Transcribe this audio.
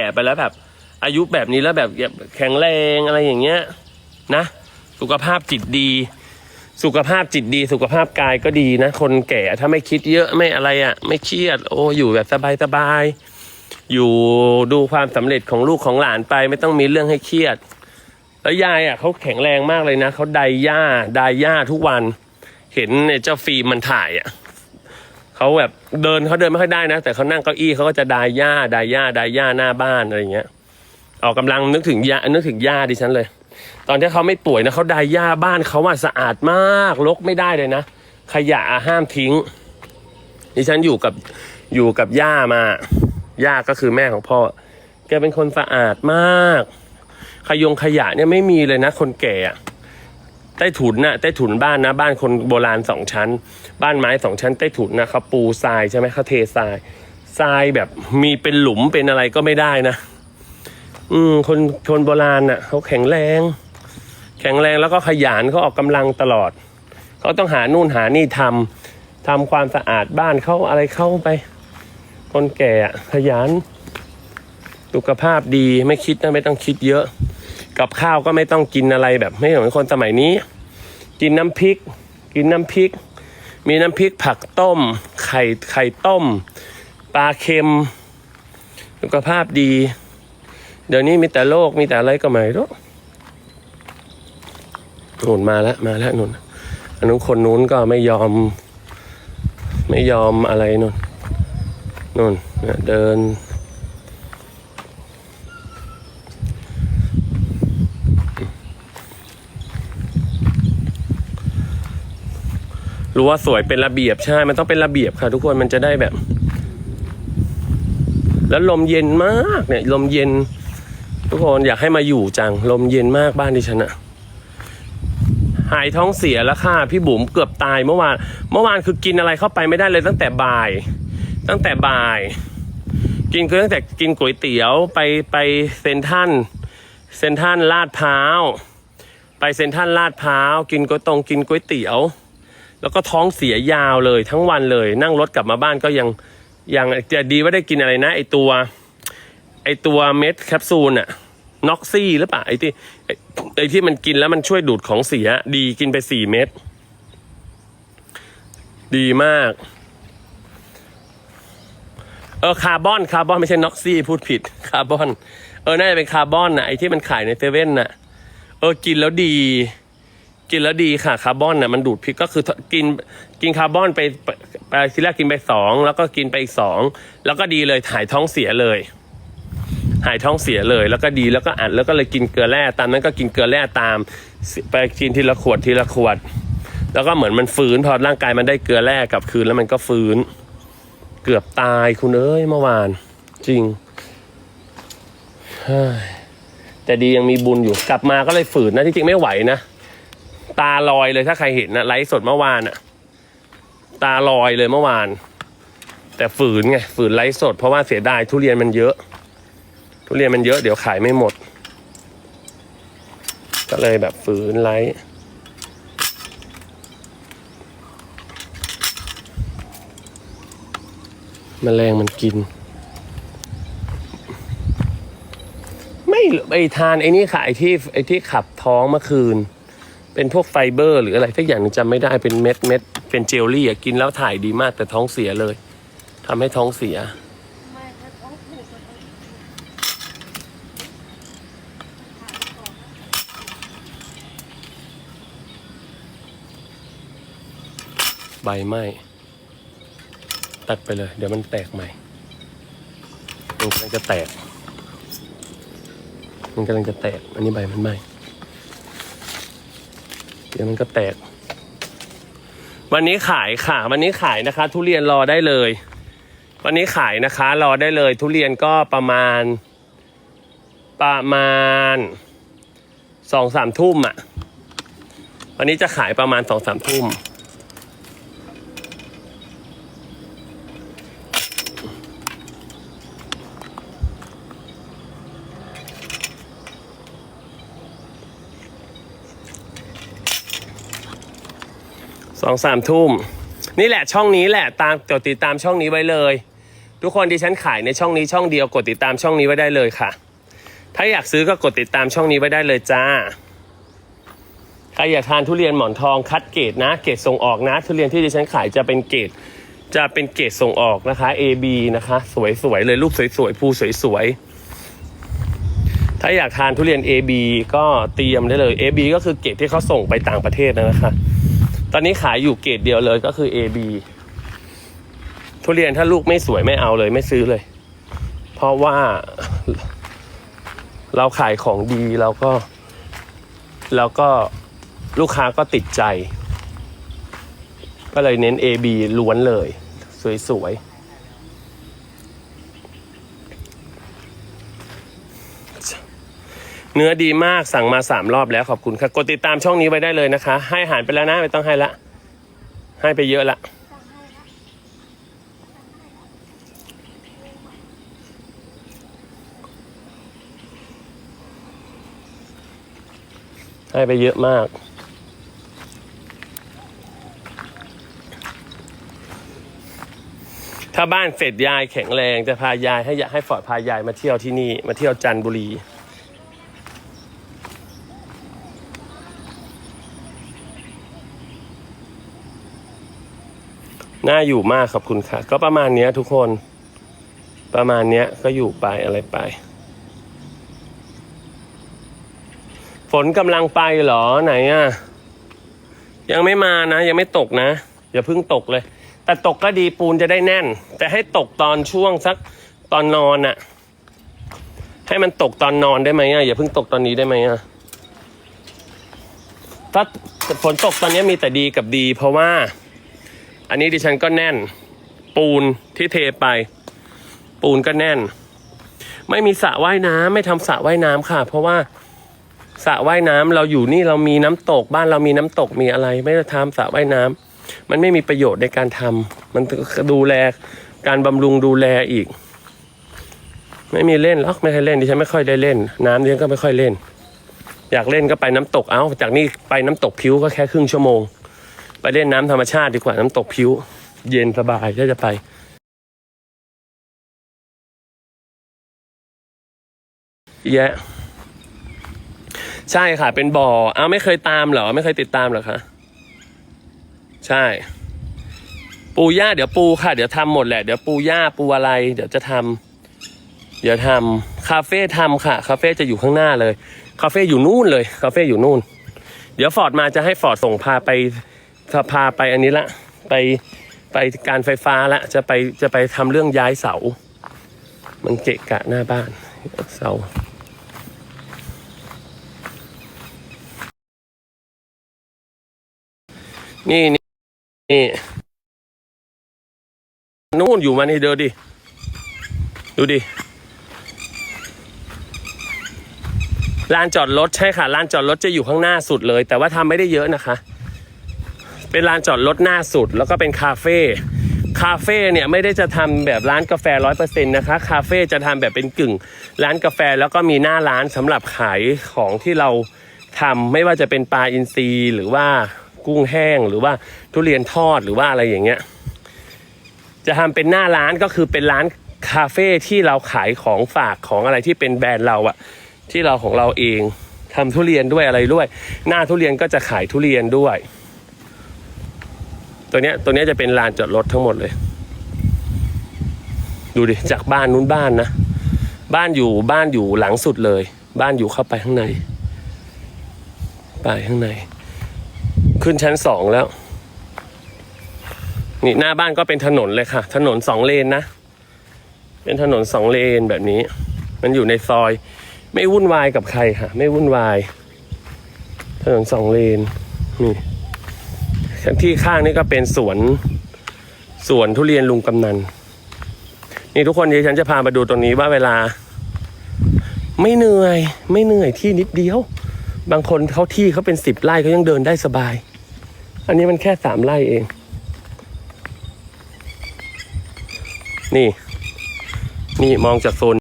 ก่ไปแล้วแบบ อายุแบบนี้แล้วแบบแข็งแรงอะไรอย่างเงี้ยนะ สุขภาพจิตดี สุขภาพจิตดี สุขภาพกายก็ดีนะ คนแก่ถ้าไม่คิดเยอะไม่อะไรอะ่ะ ไม่เครียด โอ้อยู่แบบสบายๆอยู่ดูความสำเร็จของลูกของหลานไป ไม่ต้องมีเรื่องให้เครียด แล้วยายอะเขาแข็งแรงมากเลยนะเขาไดหญ้าไดหญ้าทุกวัน เห็นเจ้าฟิล์มมันถ่ายอะ เขาแบบเดินเขาเดินไม่ค่อยได้นะ แต่เขานั่งเก้าอี้เขาก็จะไดหญ้าไดหญ้าไดหญ้าหน้าบ้านอะไรอย่างเงี้ย ออกกำลังนึกถึงยานึกถึงย่าดิฉันเลย ตอนที่เขาไม่ป่วยนะเขาไดหญ้าบ้านเขาว่าสะอาดมากรกไม่ได้เลยนะขยะห้ามทิ้ง ดิฉันอยู่กับอยู่กับย่ามาย่าก็คือแม่ของพ่อ แกเป็นคนสะอาดมาก ขยงขยะเนี่ยไม่มีเลยนะ คนแก่ ใต้ถุนน่ะใต้ถุนบ้านนะบ้านคนโบราณสองชั้น บ้านไม้สองชั้น ใต้ถุนนะเขาปูทรายใช่ไหมเขาเททรายทรายแบบมีเป็นหลุมเป็นอะไรก็ไม่ได้นะ อืมคนคนโบราณน่ะเขาแข็งแรง แข็งแรงแล้วก็ขยันเขาออกกำลังตลอดเขาต้องหานู่นหานี่ทำทำความสะอาดบ้านเขาอะไรเข้าไป คนแก่ขยันสุขภาพดีไม่คิดนะไม่ต้องคิดเยอะ กับข้าวก็ไม่ต้องกินอะไรแบบไม่เหมือนคนสมัยนี้ กินน้ำพริก กินน้ำพริก มีน้ำพริกผักต้ม ไข่ไข่ต้ม ปลาเค็ม สุขภาพดี เดี๋ยวนี้มีแต่โรคมีแต่อะไรก็ไม่รู้นุนมาแล้วมาแล้วนุนอันนู้นคนนู้นก็ไม่ยอม ไม่ยอมอะไรนุ่นนุ่นเนี่ยเดิน รู้ว่าสวยเป็นระเบียบใช่ มันต้องเป็นระเบียบค่ะ ทุกคนมันจะได้แบบ แล้วลมเย็นมากเนี่ย ลมเย็น ทุกคนอยากให้มาอยู่จัง ลมเย็นมากบ้านดิฉันอะหายท้องเสียแล้วค่ะ พี่บุ๋มเกือบตายเมื่อวาน เมื่อวานคือกินอะไรเข้าไปไม่ได้เลยตั้งแต่บ่าย ตั้งแต่บ่าย กินคือตั้งแต่กินก๋วยเตี๋ยวไปไปเซนทันเซนทันลาดพร้าวไปเซนทันลาดพร้าวกินก๋วยตรงกินก๋วยเตี๋ยว แล้วก็ท้องเสียยาวเลยทั้งวันเลย นั่งรถกลับมาบ้านก็ยังยังจะดีว่าได้กินอะไรนะ ไอตัว ไอตัวเม็ดแคปซูลอะน็อกซี่หรือเปล่าไอที่ไอที่มันกินแล้วมันช่วยดูดของเสีย ดีกินไปสี่เม็ดดีมาก เออคาร์บอนคาร์บอนไม่ใช่น็อกซี่พูดผิดคาร์บอน เออน่าจะเป็นคาร์บอนนะไอที่มันขายในเซเว่นน่ะ เออกินแล้วดี กินแล้วดีค่ะคาร์บอนน่ะมันดูดพิษก็คือกินกินคาร์บอนไปไปทีแรกกินไปสองแล้วก็กินไปอีกสองแล้วก็ดีเลยถ่ายท้องเสียเลย หายท้องเสียเลย แล้วก็ดีแล้วก็อัดแล้วก็เลยกินเกลือแร่ตามนั้นก็กินเกลือแร่ตาม ไปกินทีละขวดทีละขวด แล้วก็เหมือนมันฟื้นพอร่างกายมันได้เกลือแร่กลับคืนแล้วมันก็ฟื้น เกือบตายคุณเอ้ยเมื่อวาน จริงแต่ดียังมีบุญอยู่กลับมาก็เลยฝืนนะที่จริงไม่ไหวนะ ตาลอยเลยถ้าใครเห็นนะไลฟ์สดเมื่อวานอะตาลอยเลยเมื่อวาน แต่ฝืนไงฝืนไลฟ์สด เพราะว่าเสียดายทุเรียนมันเยอะ ทุเรียนมันเยอะเดี๋ยวขายไม่หมด ก็เลยแบบฝืนไลฟ์มแมลงมันกิน ไม่ไอทานไอ้นี่ค่ะไอที่ไอที่ขับท้องเมื่อคืน เป็นพวกไฟเบอร์ หรืออะไรสักอย่างหนึ่งจำไม่ได้เป็นเม็ดเม็ดเป็นเจลลี่อะกินแล้วถ่ายดีมากแต่ท้องเสียเลยทำให้ท้องเสีย ใบไหม้ตัดไปเลย เดี๋ยวมันแตกใหม่ มันกำลังจะแตก มันกำลังจะแตก อันนี้ใบมันไหม้ เดี๋ยวมันก็แตก วันนี้ขายค่ะ วันนี้ขายนะคะ ทุเรียนรอได้เลย วันนี้ขายนะคะ รอได้เลย ทุเรียนก็ประมาณ ประมาณสองสามทุ่มอะ วันนี้จะขายประมาณสองสามทุ่ม สองสามทุ่ม นี่แหละช่องนี้แหละตามกดติดตามช่องนี้ไว้เลย ทุกคนดิฉันขายในช่องนี้ช่องเดียวกดติดตามช่องนี้ไว้ได้เลยค่ะ ถ้าอยากซื้อก็กดติดตามช่องนี้ไว้ได้เลยจ้าใครอยากทานทุเรียนหมอนทองคัดเกรดนะ เกรดส่งออกนะ ทุเรียนที่ดิฉันขายจะเป็นเกรดจะเป็นเกรดส่งออกนะคะ AB นะคะ สวยๆเลยรูปสวยๆภูสวยๆถ้าอยากทานทุเรียน AB ก็เตรียมได้เลย AB ก็คือเกรดที่เขาส่งไปต่างประเทศนะคะ ตอนนี้ขายอยู่เกรดเดียวเลยก็คือ AB ทุเรียนถ้าลูกไม่สวยไม่เอาเลยไม่ซื้อเลย เพราะว่าเราขายของดีเราก็ แล้วก็ลูกค้าก็ติดใจ ก็เลยเน้น AB ล้วนเลย สวยๆ เนื้อดีมากสั่งมาสามรอบแล้วขอบคุณค่ะกดติดตามช่องนี้ไว้ได้เลยนะคะ ให้อาหารไปแล้วนะไม่ต้องให้ละ ให้ไปเยอะละให้ไปเยอะมาก ถ้าบ้านเสร็จยายแข็งแรง จะพายายให้ยให้ฟอดพายายมาเที่ยวที่นี่ มาเที่ยวจันทบุรี น่าอยู่มากขอบคุณค่ะ ก็ประมาณเนี้ยทุกคน ประมาณเนี้ยก็อยู่ไปอะไรไป ฝนกำลังไปเหรอไหนอะ ยังไม่มานะ ยังไม่ตกนะ อย่าเพิ่งตกเลย แต่ตกก็ดีปูนจะได้แน่น แต่ให้ตกตอนช่วงสักตอนนอนอะให้มันตกตอนนอนได้ไหมอะอย่าเพิ่งตกตอนนี้ได้ไหมอะถ้าฝนตกตอนนี้มีแต่ดีกับดี เพราะว่า อันนี้ดิฉันก็แน่น ปูนที่เทไป ปูนก็แน่น ไม่มีสระว่ายน้ำไม่ทำสระว่ายน้ำค่ะ เพราะว่าสระว่ายน้ำเราอยู่นี่เรามีน้ำตกบ้านเรามีน้ำตกมีอะไร ไม่ได้ทำสระว่ายน้ำมันไม่มีประโยชน์ในการทำมันดูแลการบำรุงดูแลอีก ไม่มีเล่นหรอกไม่เคยเล่นดิฉันไม่ค่อยได้เล่น น้ำดิฉันก็ไม่ค่อยเล่น อยากเล่นก็ไปน้ำตกเอาจากนี่ไปน้ำตกพิ้วก็แค่ครึ่งชั่วโมง ไปเล่นน้ำธรรมชาติดีกว่าน้ำตกพิ้ว เย็นสบายถ้าจะไปแยะ ใช่ค่ะ เป็นบ่ออ้าวไม่เคยตามเหรอ ไม่เคยติดตามเหรอคะ ใช่ ปูหญ้าเดี๋ยวปูค่ะ เดี๋ยวทำหมดแหละ เดี๋ยวปูหญ้าปูอะไร เดี๋ยวจะทำเดี๋ยวทำคาเฟ่ทำค่ะ คาเฟ่จะอยู่ข้างหน้าเลย คาเฟ่อยู่นู่นเลย คาเฟ่อยู่นู่น เดี๋ยวฟอร์ดมาจะให้ฟอร์ดส่งพาไป พาไปอันนี้ละ ไปไปการไฟฟ้าละ จะไปจะไปทำเรื่องย้ายเสา มันเกะกะหน้าบ้านเสานี่นี่นี่นู่นอยู่มานี่เดินดิ ดูดิลานจอดรถใช่ค่ะลานจอดรถจะอยู่ข้างหน้าสุดเลย แต่ว่าทำไม่ได้เยอะนะคะ เป็นลานจอดรถหน้าสุด แล้วก็เป็นคาเฟ่คาเฟ่เนี่ยไม่ได้จะทำแบบร้านกาแฟร้อยเปอร์เซ็นต์นะคะคาเฟ่จะทำแบบเป็นกึ่ง ร้านกาแฟแล้วก็มีหน้าร้านสำหรับขายของที่เราทำไม่ว่าจะเป็นปลาอินทรีหรือว่ากุ้งแห้งหรือว่าทุเรียนทอดหรือว่าอะไรอย่างเงี้ย จะทำเป็นหน้าร้านก็คือเป็นร้านคาเฟ่ที่เราขายของฝากของอะไรที่เป็นแบรนด์เราอะที่เราของเราเองทำทุเรียนด้วยอะไรด้วย หน้าทุเรียนก็จะขายทุเรียนด้วย ตัวเนี้ยตัวเนี้ยจะเป็นลานจอดรถทั้งหมดเลย ดูดิจากบ้านนู้นบ้านนะ บ้านอยู่บ้านอยู่หลังสุดเลย บ้านอยู่เข้าไปข้างใน ไปข้างใน ขึ้นชั้นสองแล้ว นี่หน้าบ้านก็เป็นถนนเลยค่ะ ถนนสองเลนนะ เป็นถนนสองเลนแบบนี้ มันอยู่ในซอย ไม่วุ่นวายกับใครค่ะ ไม่วุ่นวายถนนสองเลนนี่ ที่ข้างนี่ก็เป็นสวนสวนทุเรียนลุงกำนัน นี่ทุกคนเดี๋ยวฉันจะพามาดูตรงนี้ว่าเวลา ไม่เหนื่อย ไม่เหนื่อยที่นิดเดียว บางคนเขาที่เขาเป็นสิบไร่เขายังเดินได้สบาย อันนี้มันแค่สามไร่เอง นี่ นี่มองจากโซน